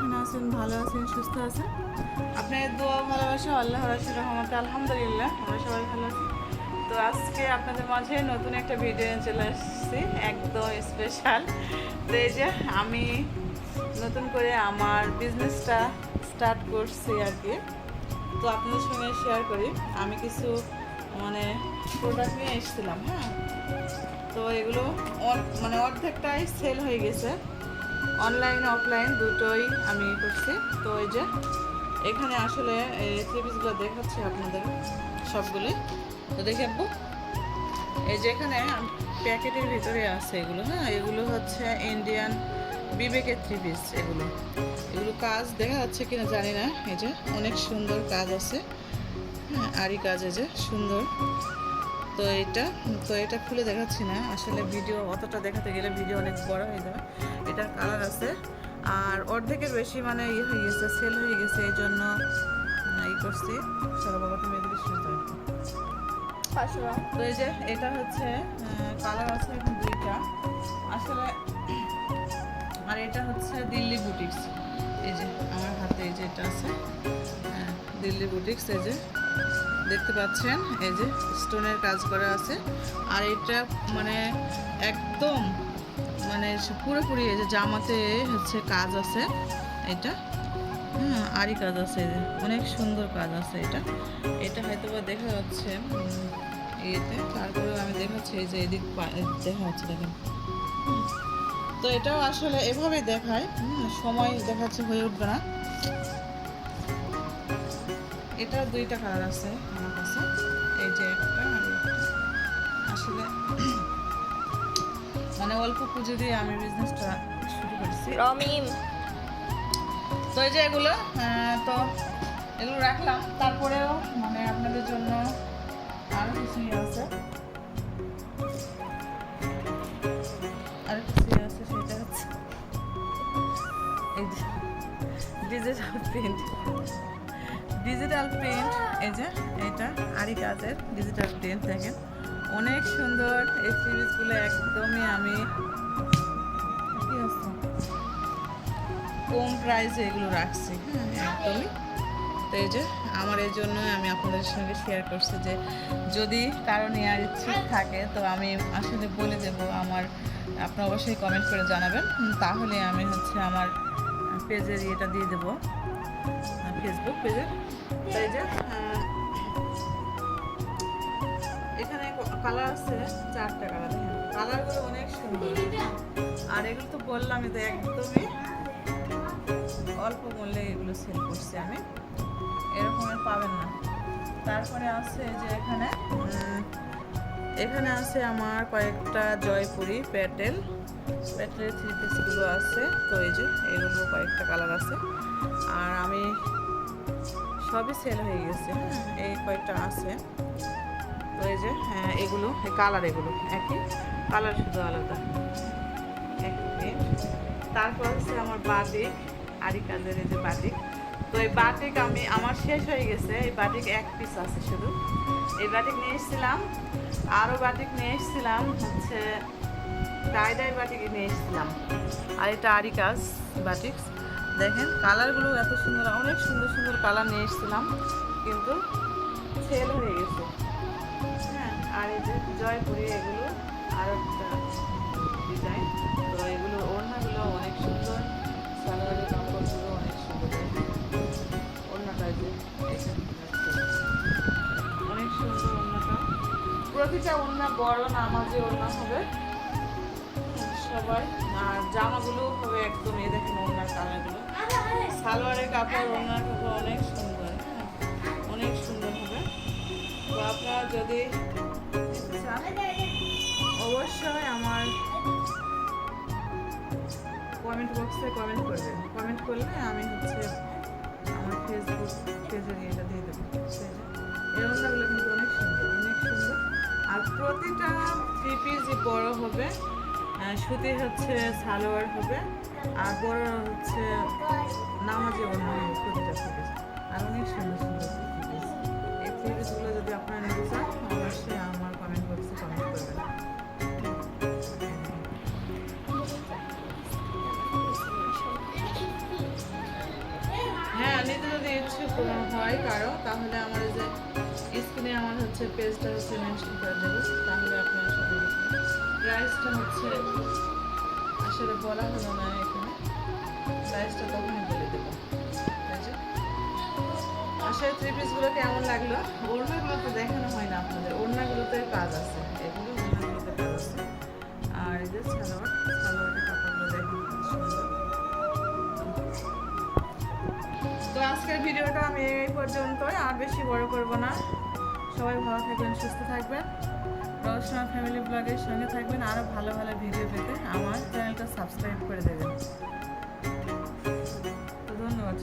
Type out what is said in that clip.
যেখানে আছেন, ভালো আছেন, সুস্থ আছেন? আপনাদের দোয়া ভালোবাসা আল্লাহ রাসুল রহমতে, আলহামদুলিল্লাহ, আমরা সবাই ভালো আছি। তো আজকে আপনাদের মাঝে নতুন একটা ভিডিও চলে আসছি, একদম স্পেশাল তো এই যে আমি নতুন করে আমার বিজনেসটা স্টার্ট করছি আর কি। তো আপনাদের সঙ্গে শেয়ার করি। আমি কিছু মানে প্রোডাক্ট নিয়ে এসেছিলাম হ্যাঁ? তো এগুলো মানে অর্ধেকটাই সেল হয়ে গেছে। অনলাইন অফলাইন দুটোই আমি করছি। তো এই যে, এখানে আসলে এই পিসগুলো দেখাচ্ছি আপনাদের সবগুলি তো দেখে আব্বু, এই যে এখানে প্যাকেটের ভিতরে আছে এগুলো হ্যাঁ এগুলো হচ্ছে ইন্ডিয়ান বিবেকের থ্রি পিস এগুলো। এগুলো কাজ দেখা যাচ্ছে কিনা জানি না, এই যে অনেক সুন্দর কাজ আছে। হ্যাঁ আরই কাজ এই যে, সুন্দর। তো এটা তো এটা খুলে দেখাচ্ছি না। আসলে ভিডিও অতটা দেখাতে গেলে ভিডিও অনেক বড় হয়ে যাবে। এটার কালার আছে। আর অর্ধেকের বেশি মানে ইয়ে হয়ে গেছে সেল হয়ে গেছে এই জন্য ই করছি। চলো বাবা তুমি এদিকে শুনতে তো এই যে এটা হচ্ছে কালার আছে এখন দুইটা। আসলে আর এটা হচ্ছে দিল্লি বুটিক্স। এই যে আমার হাতে এই যে এটা আছে। হ্যাঁ, দিল্লি বুটিক্স এই যে। দেখতে পাচ্ছেন? এই যে স্টোনের কাজ করা আছে। আর এটা মানে একদম মানে পুরোপুরি এই যে জামাতে হচ্ছে কাজ আছে এটা। হ্যাঁ আরই কাজ আছে অনেক সুন্দর কাজ আছে এটা। এটা হয়তো বা দেখা যাচ্ছে ইয়েতে। তারপরেও আমি দেখাচ্ছি, এই যে এদিক দেখা যাচ্ছে, দেখেন। তো এটাও আসলে এভাবে দেখায়। সময় দেখাচ্ছে, হয়ে উঠবে না। এটা দুইটা কালার আছে আমার কাছে। এই যে একটা আর আসলে মানে অল্প পুজো দিয়ে আমি বিজনেসটা শুরু করছি। রমিম। তো এই যে এগুলো তো এগুলো রাখলাম। তারপরেও মানে আপনাদের জন্য আরও কিছু ইয়ে আছে। আরও কিছু ইয়ে আছে সেটা হচ্ছে এই ডিজিটাল প্রিন্ট। ডিজিটাল প্রিন্ট এই যে এটা আরই কাজের ডিজিটাল প্রিন্ট দেখেন। অনেক সুন্দর এই সিরিজগুলো একদমই আমি কম প্রাইসে এগুলো রাখছি হ্যাঁ একদমই। তো এই যে, আমার এই জন্য আমি আপনাদের সঙ্গে শেয়ার করছি যে, যদি কারও নেওয়ার ইচ্ছে থাকে, তো আমি আসলে বলে দেব আমার আপনি অবশ্যই কমেন্ট করে জানাবেন। তাহলে আমি হচ্ছে আমার পেজের ইয়েটা দিয়ে দেবো। ফেসবুক পেজে। তাই যে এখানে কালার আছে চারটা কালার কালারগুলো অনেক সুন্দর। আর এগুলো তো বললামই তো, একদমই অল্প মূল্যে এগুলো সেল করছি আমি। এরকমের পাবেন না। তারপরে আছে যে এখানে এখানে আছে আমার কয়েকটা জয়পুরি প্যাটেল। প্যাটেলের থ্রি পিসগুলো আছে। তো এই যে এগুলো কয়েকটা কালার আছে। আর আমি সবই সেল হয়ে গেছে। এই কয়েকটা আছে। তো এই যে হ্যাঁ এগুলো কালার এগুলো একই। কালার শুধু আলাদা। একই। তারপর হচ্ছে আমার বাটিক আরি কাজের এই যে বাটিক। তো এই বাটিক আমি আমার শেষ হয়ে গেছে। এই বাটিক এক পিস আছে শুধু। এই বাটিক নিয়ে এসেছিলাম। আরও বাটিক নিয়ে এসেছিলাম হচ্ছে ডাই ডাই বাটিক নিয়ে এসেছিলাম। আর এটা আরি কাজ বাটিক। দেখেন কালারগুলো এত সুন্দর, অনেক সুন্দর সুন্দর কালার নিয়ে এসেছিলাম, কিন্তু সেল হয়ে গেছে। হ্যাঁ আর এই যে জয়পুরি এগুলো আর একটা ডিজাইন তো এগুলো ওড়নাগুলো অনেক সুন্দর, সালোয়ারের কাপড়গুলো অনেক সুন্দর। ওড়নাটা যে অনেক সুন্দর ওড়নাটা। প্রতিটা ওড়না, বড় নামাজি ওড়না হবে? সবাই। আর জামাগুলো হবে একদম এই দেখেন ওনার কালারগুলো। সালোয়ারের কাপড় ওনার কাপড় অনেক সুন্দর হ্যাঁ অনেক সুন্দর হবে। তো আপনারা যদি অবশ্যই আমার কমেন্ট বক্সে কমেন্ট করবেন কমেন্ট করলে আমি হচ্ছে আমার ফেসবুক পেজের ইয়েটা দিয়ে দেবো। যে, এই ওড়নাগুলো কিন্তু অনেক সুন্দর অনেক সুন্দর। আর প্রতিটা থ্রি পিস বড় হবে সুতি হচ্ছে সালোয়ার হবে, আর বড় হচ্ছে নামাজি হবে প্রতিটা থ্রি পিস আর অনেক সুন্দর সুন্দর এই থ্রি যদি আপনারা নিতে যদি ইচ্ছুক কোনো হয় কারও, তাহলে আমার যে স্ক্রিনে আমার হচ্ছে পেজটা হচ্ছে মেনশন করে দেবো। তাহলে আপনারা সবাই প্রাইসটা হচ্ছে, আসলে বলা হলো না এখানে। প্রাইসটা তখনই বলে দেবো। আসলে থ্রি পিসগুলো কেমন লাগল? ওড়নাগুলো তো দেখানো হয় না আপনাদের। ওড়নাগুলোতে কাজ আছে। ভিডিওটা আমি এই পর্যন্তই, আর বেশি বড় করব না। সবাই ভালো থাকবেন, সুস্থ থাকবেন। রওশনা ফ্যামিলি ব্লগের সঙ্গে থাকবেন আরও ভালো ভালো ভিডিও পেতে আমার চ্যানেলটা সাবস্ক্রাইব করে দেবেন। তো ধন্যবাদ